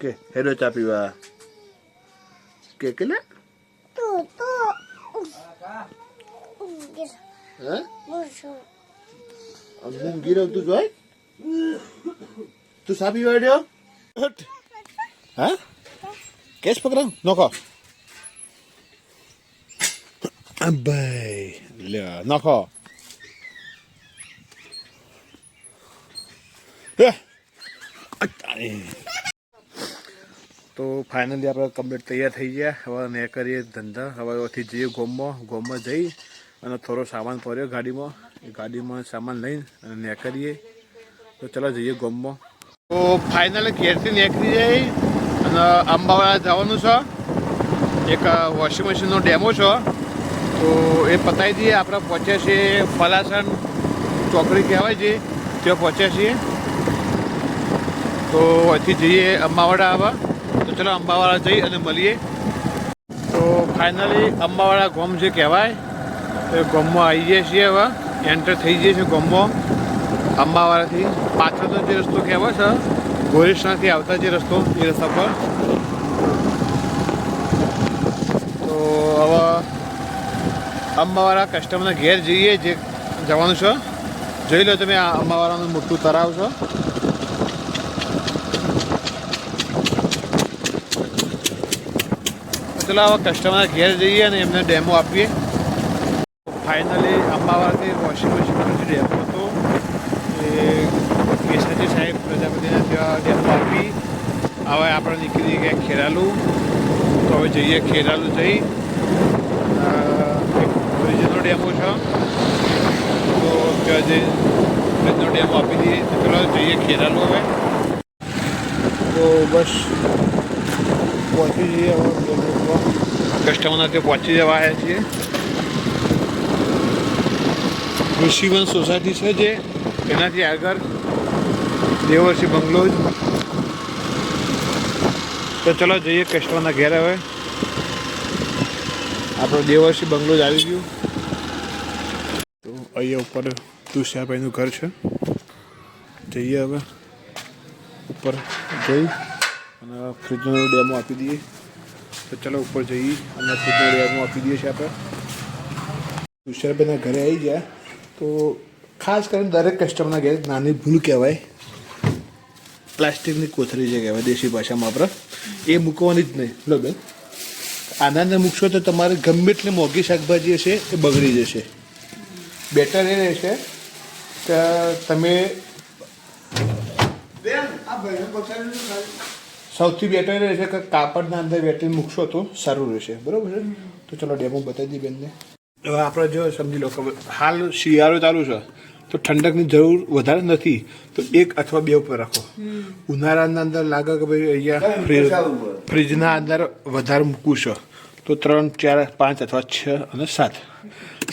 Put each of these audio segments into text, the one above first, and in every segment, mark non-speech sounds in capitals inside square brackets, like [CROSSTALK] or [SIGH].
ચા પીવા કે કે લે તું તો હે મુસુ હું ગીરવ તું જોઈ તું ચા પીવા હેડ્યો હટ. હા કેસ પકડા નોખો આ ભાઈ લે નોખો હે. તો ફાઇનલી આપણે કમ્પ્લીટ તૈયાર થઈ ગયા. હવે ને કરીએ ધંધા. હવે ઓથી જઈએ ગોમમાં. ગોમમાં જઈ અને થોડો સામાન પડ્યો ગાડીમાં. એ ગાડીમાં સામાન લઈને અને કરીએ તો ચલો જઈએ ગોમમાં. તો ફાઇનલી ઘેરથી નીકળી જઈ અને અંબાવાડા જવાનું છે. એક વોશિંગ મશીનનો ડેમો છે. તો એ પતાવી દઈએ. આપણે પહોંચ્યા છીએ ફલાસણ ચોકડી કહેવાય છે. ત્યાં પહોંચ્યા છીએ. તો અહીંથી જઈએ અંબાવાડા આવવા. ચલો અંબાવાડા જઈ અને મળીએ. તો ફાઇનલી અંબાવાડા ગોમ જે કહેવાય તો ગોમમાં આવી જઈએ છીએ હવે. એન્ટર થઈ જઈએ છીએ ગોમમાં. અંબાવાડાથી પાછળનો જે રસ્તો કહેવાય છે ગોરેશનાથી આવતા જે રસ્તો, એ રસ્તા પર. તો હવે અંબાવાડા કસ્ટમરના ઘેર જઈએ, જે જવાનું છે. જોઈ લો તમે આ અંબાવાડાનું મોટું તળાવ છે. ચલો હવે કસ્ટમર ઘેર જઈએ અને એમને ડેમો આપીએ. ફાઇનલી અંબાવાડાથી વોશિંગ મશીનનો જે ડેમો હતો, એ કેસાજી સાહેબ પ્રજાપતિના ત્યાં ડેમો આપી. હવે આપણે નીકળી ગયા ખેરાલુ. તો હવે જઈએ ખેરાલુ જઈ. બ્રિજનો ડેમો છે. તો ત્યાં જઈ બ્રિજનો ડેમો આપી દઈએ. તો જઈએ ખેરાલુ હવે. તો બસ, પહોંચી જઈએ હવે. કસ્ટમરના ત્યાં પહોંચી જવા આવ્યા છીએ. ઋષિવન સોસાયટી છે જે, એનાથી આગળ દેવર્ષી બંગલોઝ તો ચલો જઈએ કસ્ટમરના ઘેર હવે. આપણો દેવર્ષી જ આવી ગયું. તો અહીંયા ઉપર તુષારભાઈનું ઘર છે. જઈએ હવે. ઉપર જઈ અને ફ્રીજનો ડેમો આપી દઈએ. તો ચલો ઉપર જઈએ. અને ફ્રીજનો ડેમો આપી દઈએ છીએ આપણે. તુષારભાઈના ઘરે આવી ગયા. તો ખાસ કરીને દરેક કસ્ટમરના ઘરે નાની ભૂલ કહેવાય. પ્લાસ્ટિકની કોથળી જે કહેવાય, દેશી ભાષામાં આપણે. એ મૂકવાની જ નહીં. લો બેન. આના અંદર મૂકશો તો તમારે ગમે એટલી મોંઘી શાકભાજી હશે, એ બગડી જશે. બેટર એ રહેશે કે તમે સૌથી બેટર એ રહેશે કે કાપડના અંદર બેટરી મૂકશો તો સારું રહેશે. બરાબર છે? તો ચલો ડેમો બતાવી દઈએ બેનને. હવે આપણે જો સમજી લો કે હાલ શિયાળો ચાલુ છે તો ઠંડકની જરૂર વધારે નથી. તો એક અથવા બે ઉપર રાખો. ઉનાળાના અંદર લાગે કે ભાઈ અહીંયા ફ્રીજ ફ્રીજના અંદર વધારે મૂકવું છે તો ત્રણ ચાર પાંચ અથવા છ અને સાત.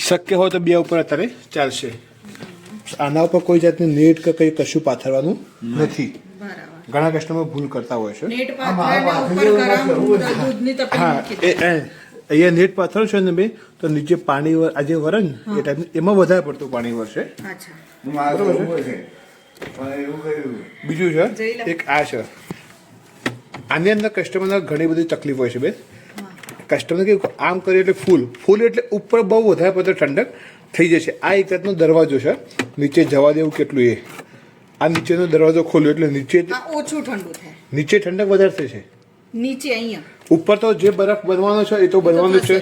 શક્ય હોય તો બે ઉપર અત્યારે ચાલશે. આના ઉપર કોઈ જાતની નેટ કે કંઈ કશું પાથરવાનું નથી. ઘણા કસ્ટમર ભૂલ કરતા હોય છે. હા. એ એ અહીંયા નેટ પાથરો છે ને બે તો નીચે પાણી વર- આ જે વરે ને એ ટાઈપ એમાં વધારે પડતું પાણી વરસે. બીજું છે એક આ છે. આની અંદર કસ્ટમરને ઘણી બધી તકલીફ હોય છે બે કસ્ટમર કેવું કે આમ કરીએ એટલે ફૂલ ફૂલ એટલે ઉપર બહુ વધારે પડતો ઠંડક થઈ જશે આ એક જાતનો દરવાજો છે. નીચે જવા દેવું કેટલું એ. આ નીચેનો દરવાજો ખોલ્યો એટલે નીચે આ ઓછું ઠંડુ થાય. નીચે ઠંડક વધારે થશે. નીચે અહીંયા. ઉપર તો જે બરફ બનવાનો છે એ તો બનવાનો છે.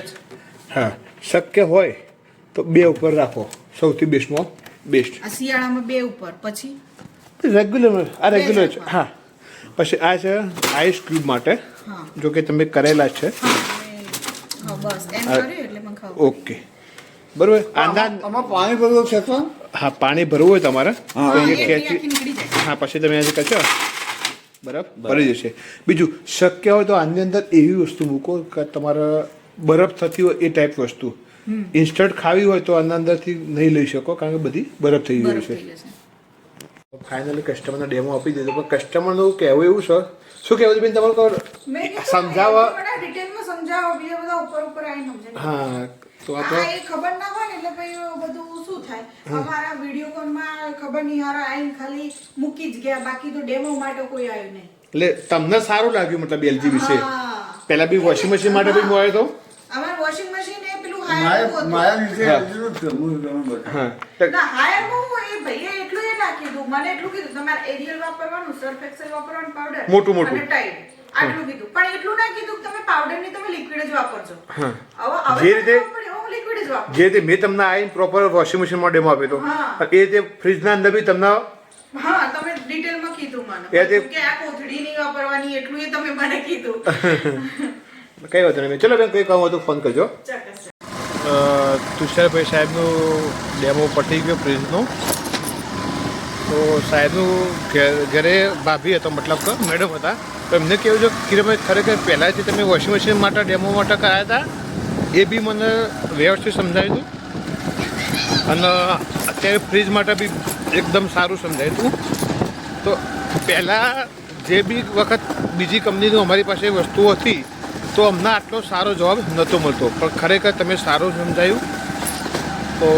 હા શક્ય હોય તો બે ઉપર રાખો. સૌથી બેસ્ટમાં બેસ્ટ આ શિયાળામાં બે ઉપર પછી? રેગ્યુલર આ રેગ્યુલર છે. હા. પછી આ છે આઈસ ક્યુબ માટે હા. જો કે તમે કરેલા છે. હા હા બસ. એમ આ- એટલે ઓકે બરોબર? આના આમાં પાણી ભરવું છે તો? હા પાણી ભરવું હોય તમારે. હા, અહીંયા એટલી ખેંચી આખી નીકળી જાય. હા પછી તમે આજે કરશો બરફ ભરી જશે. બીજું શક્ય હોય તો આની અંદર એવી વસ્તુ મૂકો કે તમારે બરફ થતી હોય એ ટાઈપ વસ્તુ. ઇન્સ્ટન્ટ ખાવી હોય તો આના અંદરથી નહીં લઈ શકો કારણ કે બધી બરફ થઈ ગઈ છે. ફાઇનલી કસ્ટમરને ડેમો આપી દીધો. પણ કસ્ટમરનું કહેવું એવું છે. શું કહેવું છે બેન તમારું? સમજાવવા થોડા ડિટેલમાં સમજાવો બીજા બધા ઉપર ઉપર આવીને સમજાવો. હા તો આ ખબર ના હોય ને એટલે પછી બધું શું થાય? અમારા વીડિયો કોલમાં ખબર નહીં હારા આઈને ખાલી મૂકી જ ગયા બાકી તો ડેમો માટે કોઈ આવ્યું નહીં. એટલે તમને સારું લાગ્યું મતલબ એલજી વિશે? પહેલા બી વોશિંગ મશીન માટે બી મોયો તો? અમાર વોશિંગ મશીન એ પેલું હાયર માયા માયા વિશે હા. હાયર હું. એ ભાઈએ એટલું એ ના કીધું મને એટલું કીધું તમારે એરિયલ વાપરવાનું સર્ફ એક્સેલ વાપરવાનું પાવડર મોટું મોટું. અને ટાઈડ આટલું કીધું. પણ એટલું ના કીધું કે તમે પાવડરની તમે લિક્વિડ જ વાપરજો. હા. હવે જે રીતે- ખબર પડે, હું લિક્વિડ જ રીતે મેં તમને આવીને પ્રોપર વોશિંગ મશીનમાં ડેમો આપ્યો હતો. એ રીતે ફ્રીજના અંદર બી તમને હા તમે ડિટેલમાં કીધું એ મને જે- કે આ કોથળી નહીં વાપરવાની એટલું એ તમે મને કીધું. [LAUGHS] કઈ વાંધો નહીં. ચલો બેન કંઈ કામ હતું ફોન કરજો. તુષારભાઈ સાહેબનું ડેમો પટી ગયો ફ્રીજનું તો સાહેબનું ઘરે ભાભી હતો મતલબ કે મેડમ હતા. તો એમને કેવું છે કે ભાઈ ખરેખર પહેલાંથી તમે વોશિંગ મશીન માટે ડેમો માટે કરાયા હતા? એ બી મને વ્યવસ્થિત સમજાયું હતું. અને અત્યારે ફ્રીજ માટે બી એકદમ સારું સમજાયું હતું. તો પહેલાં જે બી વખત બીજી કંપનીની અમારી પાસે વસ્તુઓ હતી, તો અમને આટલો સારો જવાબ નહોતો મળતો. પણ ખરેખર તમે સારું સમજાયું. તો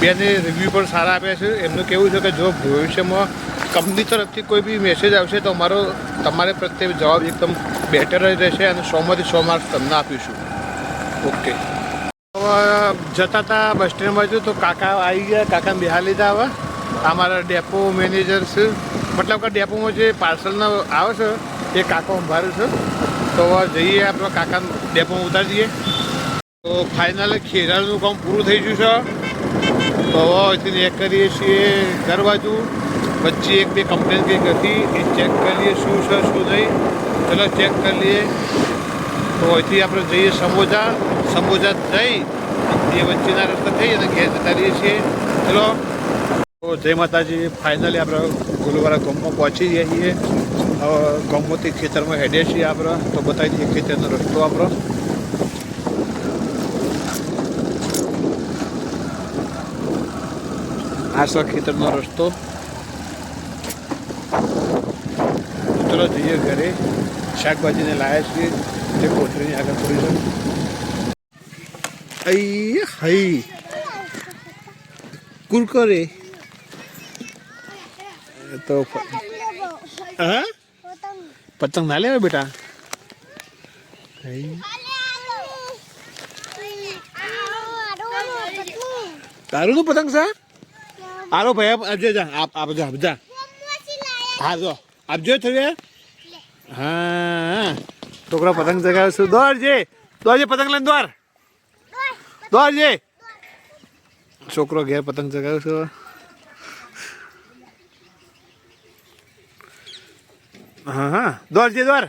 બેને રિવ્યૂ પણ સારા આપ્યા છે. એમનું કહેવું છે કે જો ભવિષ્યમાં કંપની તરફથી કોઈ બી મેસેજ આવશે, તો અમારો, તમારે પ્રત્યે જવાબ એકદમ બેટર જ રહેશે અને સોમાંથી સો માર્ક્સ તમને આપીશું. ઓકે. જતા હતા બસ સ્ટેન્ડ બાજુ તો કાકા આવી ગયા, કાકા બિહાર લીધા હવે. અમારા ડેપો મેનેજર છે. મતલબ કે ડેપોમાં જે પાર્સલના આવે છે, એ કાકો સંભાળે છે. તો જઈએ આપણે કાકા ડેપોમાં ઉતારી દઈએ. તો ફાઇનલ ખેરાનું કામ પૂરું થઈ ગયું છે. તો અહીંથી એક કરીએ છીએ ઘર બાજુ. વચ્ચે એક બે કમ્પ્લેન કંઈક હતી, એ ચેક કરીએ શું છે, શું નહીં. ચલો ચેક કરી લઈએ. તો અહીંથી આપણે જઈએ સમોજા સમોજા થઈ, એ વચ્ચેના રસ્તા થઈ અને ઘેર જતા રહીએ છીએ. ચલો જય માતાજી ફાઇનલી આપણે ગુરુવારા ગામમાં પહોંચી ગયા છીએ. ગામમાંથી ખેતરમાં હેડ્યા છીએ આપણે. તો બતાવી દઈએ ખેતરનો રસ્તો આપણો. આશા ખેતરનો રસ્તો. ચલો જઈએ ઘરે. શાકભાજીને લાયા છીએ. જે કોથળીની આગળ થોડી અઈ હઈ. કુરકરે તો હા? પતંગ ના લેવા બેટા? તારું નું પતંગ છે? આરો ભાઈ, આપ- આપજે જા, આપ આપજો આપજા હા, જો. આપજો થયું હા છોકરા પતંગ ચગાવે છે. દોડજે દોડજે પતંગ લઈને દોડ. દોડજે છોકરો ઘેર પતંગ ચગાવે છો. હા હા. દોડજે દોડ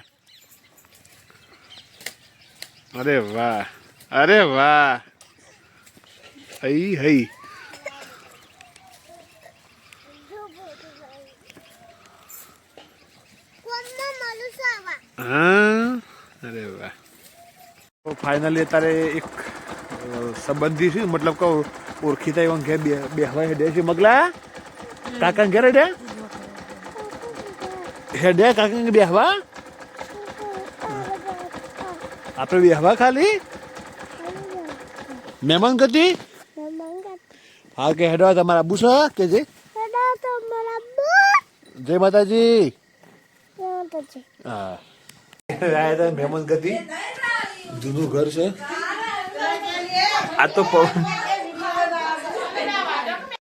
અરે વાહ. અરે વાહ. હઈ હઈ. હા. અરે વાહ. તો ફાઇનલી અત્યારે એક સંબંધી છે, મતલબ કે ઓળખીતા એવા ઘેર બે બેહવા હેડે છે. મગલા, કાકા ઘેર હેડે? હેડે, કાકા બેહવા? આપણે બેહવા ખાલી? મહેમાન ગતિ? હા, કે હેડવા તમારા આબુ છે કે જે? જય માતાજી. હા. મહેમાન ગતિ? જૂનું ઘર છે. આ તો પવન